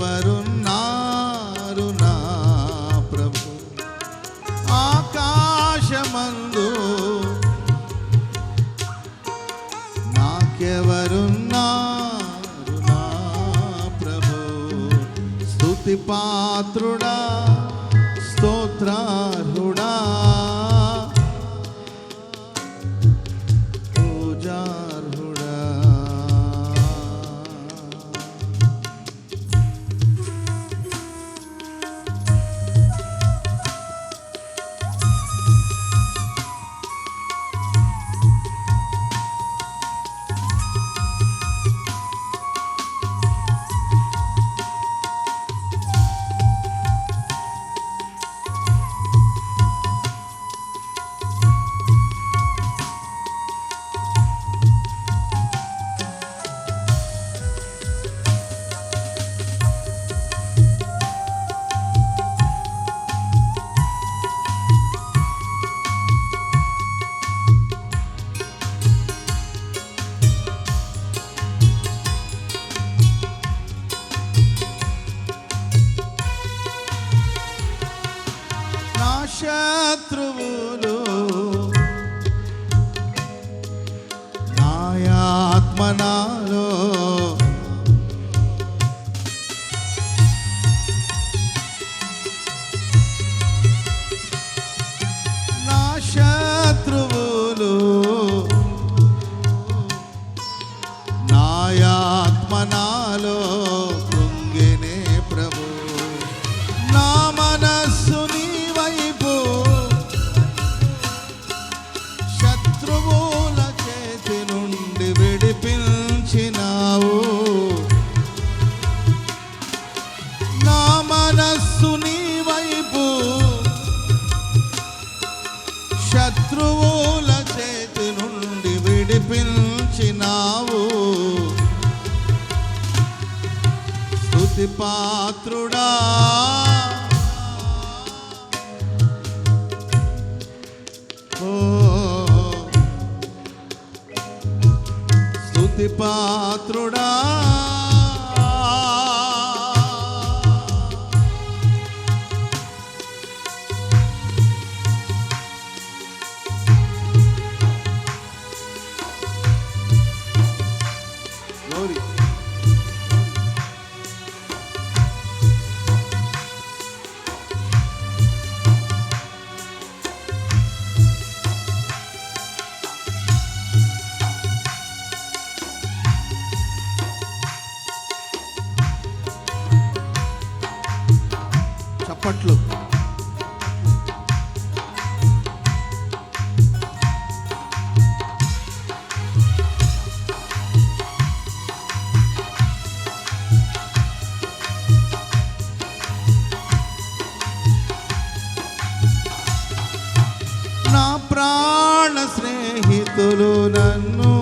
ಅವರು నాయాత్మ నాలో స్తుతి పాత్రుడా. స్తుతి పాత్రుడా. పట్లు నా ప్రాణ స్నేహితులు నన్ను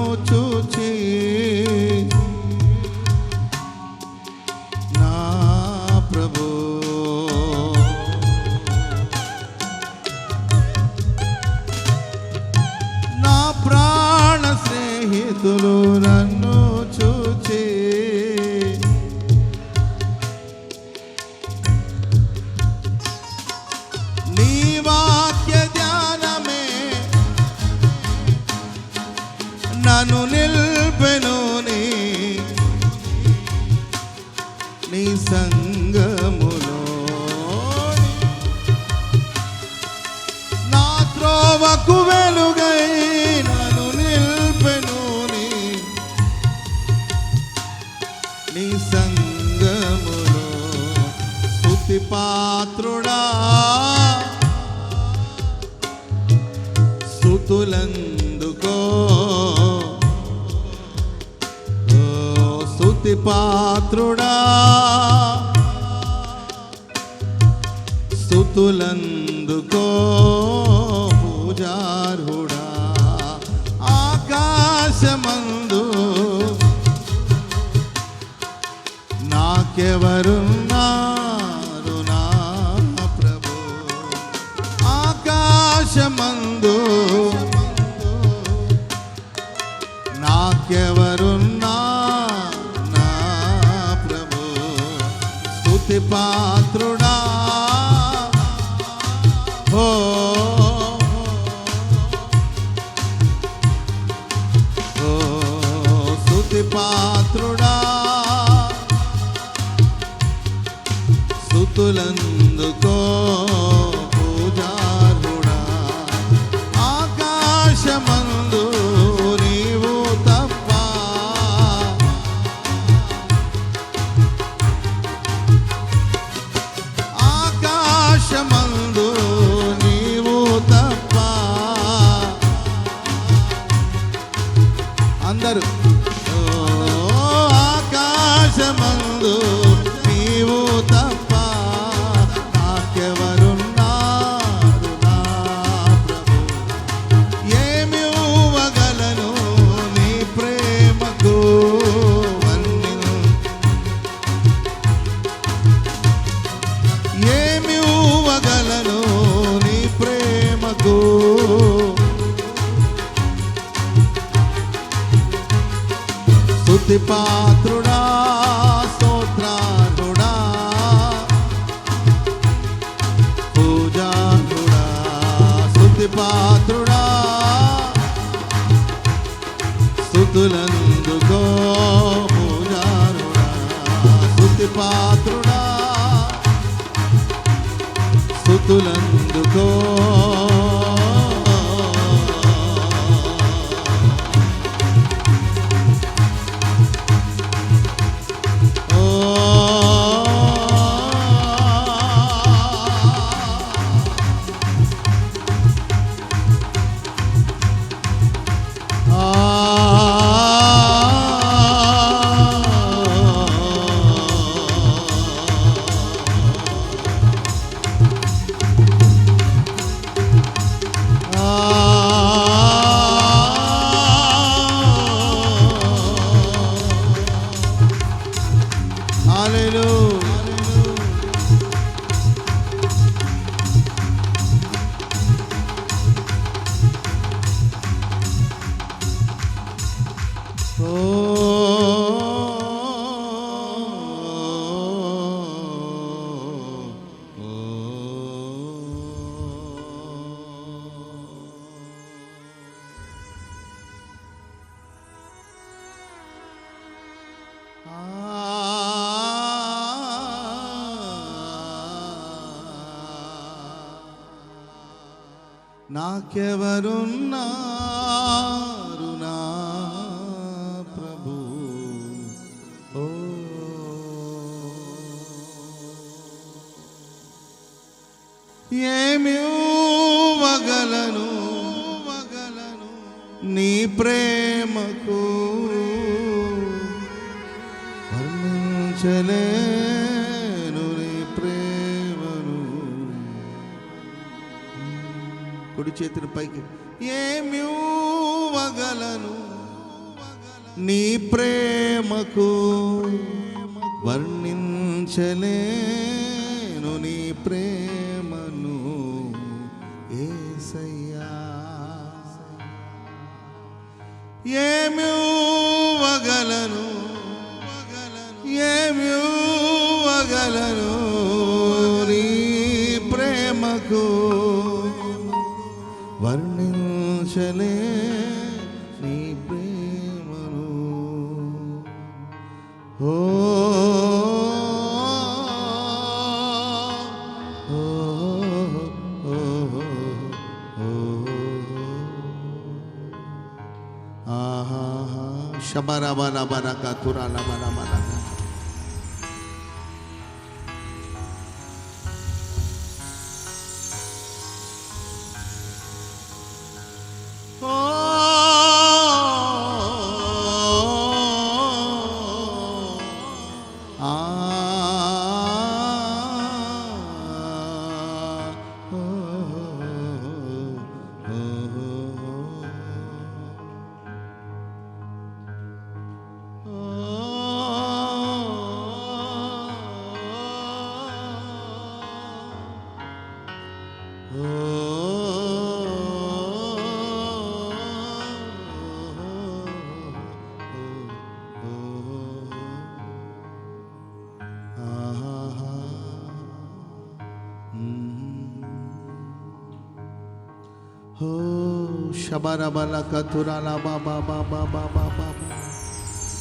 నన్ను నిల్పెను నీ సంగములో. నా త్రోవకు వెలుగై స్తుతి పాత్రుడా. స్థుతులందుకో పూజార్హుడా ఆకాశమందు నాకెవరున్నారు నా ప్రభు? ఆకాశమందు స్తుతి పాత్రుడా. ఓ స్తుతి పాత్రుడా. స్తుతులందుకో స్తుతి పాత్రుడా స్తోత్రారుడా పూజారుడా స్తుతి పాత్రుడా స్తుతులందుకో పూజారుడా స్తుతి పాత్రుడా Hallelujah. నాకెవరున్నా కుడి చేతిని పైకి. ఏమి వగలను నీ ప్రేమకు వర్ణించలేను నీ ప్రేమను ఏసయ్యా. ఏమి వగలను వగలను నీ ప్రేమకు వర్ణించలే నీ ప్రేమను ఓ ఓ, ఓ, ఓ, ఆహాహా శబరబరబరక తురలబరబరక হো সাবারা বালা কাতুরা লাবা বাবা বাবা বাবা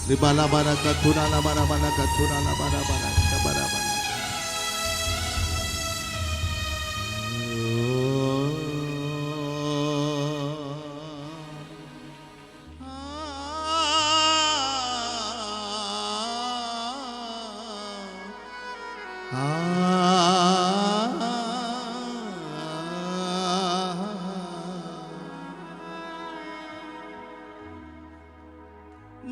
রিবালা বারা কাতুরা লাবারা বালা কাতুরা লাবারা বারা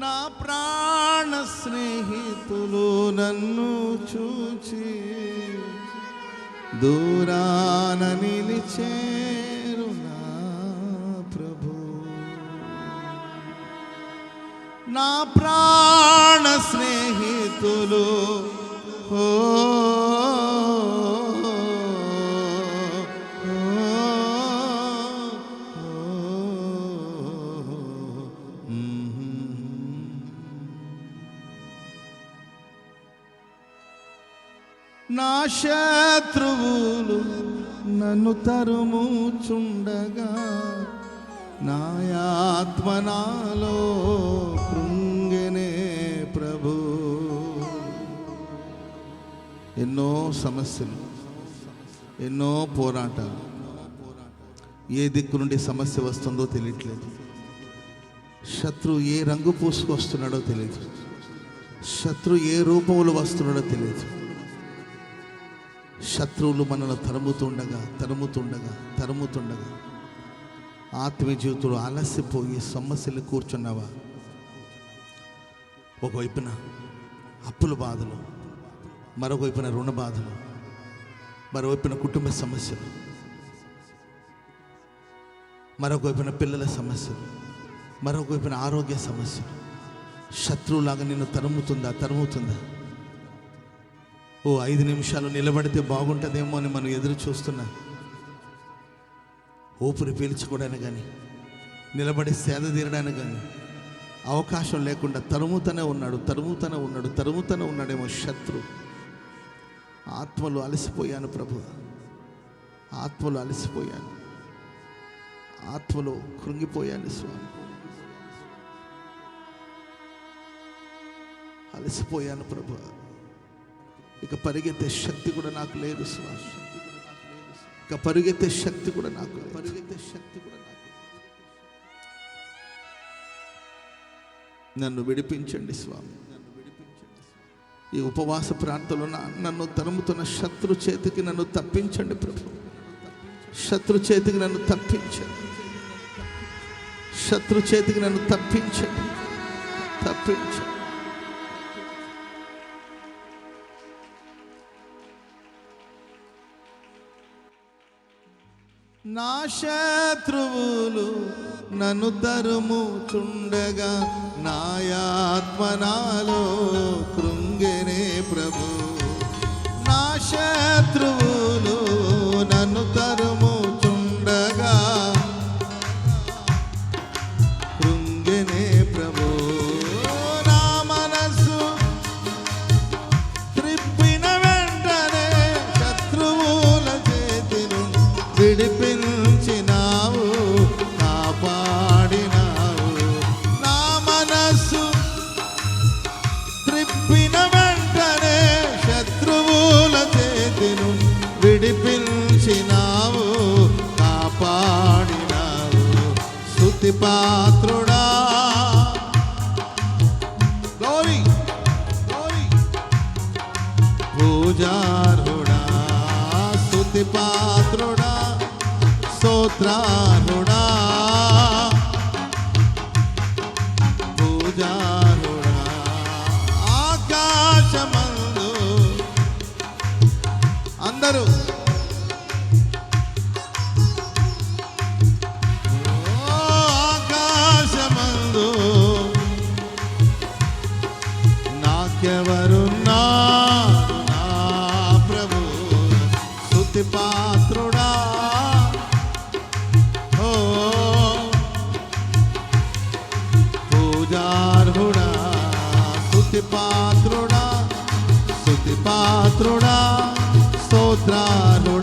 నా ప్రాణ స్నేహితులు నన్ను చూచి దూరాన నిలిచేరు నా ప్రభు. నా ప్రాణ నా శత్రువులు నన్ను తరుముచుండగా నా ఆత్మ కృంగనే ప్రభు. ఎన్నో సమస్యలు ఎన్నో పోరాటాలు. ఏ దిక్కు నుండి సమస్య వస్తుందో తెలియట్లేదు. శత్రు ఏ రంగు పూసుకొస్తున్నాడో తెలియదు. శత్రు ఏ రూపంలో వస్తున్నాడో తెలియదు. శత్రువులు మనల్ని తరుముతుండగా తరుముతుండగా తరుముతుండగా. ఆత్మీయ జీవితంలో అలసిపోయి సమస్యలు కూర్చున్నావా? ఒకవైపున అప్పుల బాధలు మరొకవైపున రుణ బాధలు మరోవైపున కుటుంబ సమస్యలు మరొక వైపున పిల్లల సమస్యలు మరొక వైపున ఆరోగ్య సమస్యలు. శత్రువులాగా నిన్ను తరుముతుందా తరుముతుందా? ఓ ఐదు నిమిషాలు నిలబడితే బాగుంటుందేమో అని మనం ఎదురు చూస్తున్నా ఊపిరి పీల్చుకోవడానికి కానీ నిలబడి సేద తీరడానికి కానీ అవకాశం లేకుండా తరుముతనే ఉన్నాడు తరుముతనే ఉన్నాడు తరుముతనే ఉన్నాడేమో శత్రు. ఆత్మలు అలసిపోయాను ప్రభు. ఆత్మలు అలసిపోయాను. ఆత్మలో కృంగిపోయాను స్వామి. అలసిపోయాను ప్రభు. ఇక పరిగెత్తే శక్తి కూడా నాకు లేదు స్వామి ఇక పరిగెత్తే శక్తి కూడా నాకు పరిగెత్తే శక్తి కూడా నాకు నన్ను విడిపించండి స్వామి. నన్ను విడిపించండి ఈ ఉపవాస ప్రాంతంలో నన్ను తరుముతున్న శత్రు చేతికి నన్ను తప్పించండి ప్రభు. శత్రు చేతికి నన్ను తప్పించండి. శత్రు చేతికి నన్ను తప్పించండి. తప్పించండి. నా శత్రువులు నన్ను తరుముచుండగా నాయాత్మ నాలో కృంగనే ప్రభు. నా శత్రువులు నన్ను తరుముచుండగా పాత్రుడా. గౌరీ గౌరీ. పూజారుడా స్తుతి పాత్రుడా స్తోత్రానుడా పూజారుడా ఆకాశమందు. అందరూ పాత్రుడా. ఓ పూజార్హుడా స్తుతి పాత్రుడా స్తుతి పాత్రుడా స్తోత్రానుడా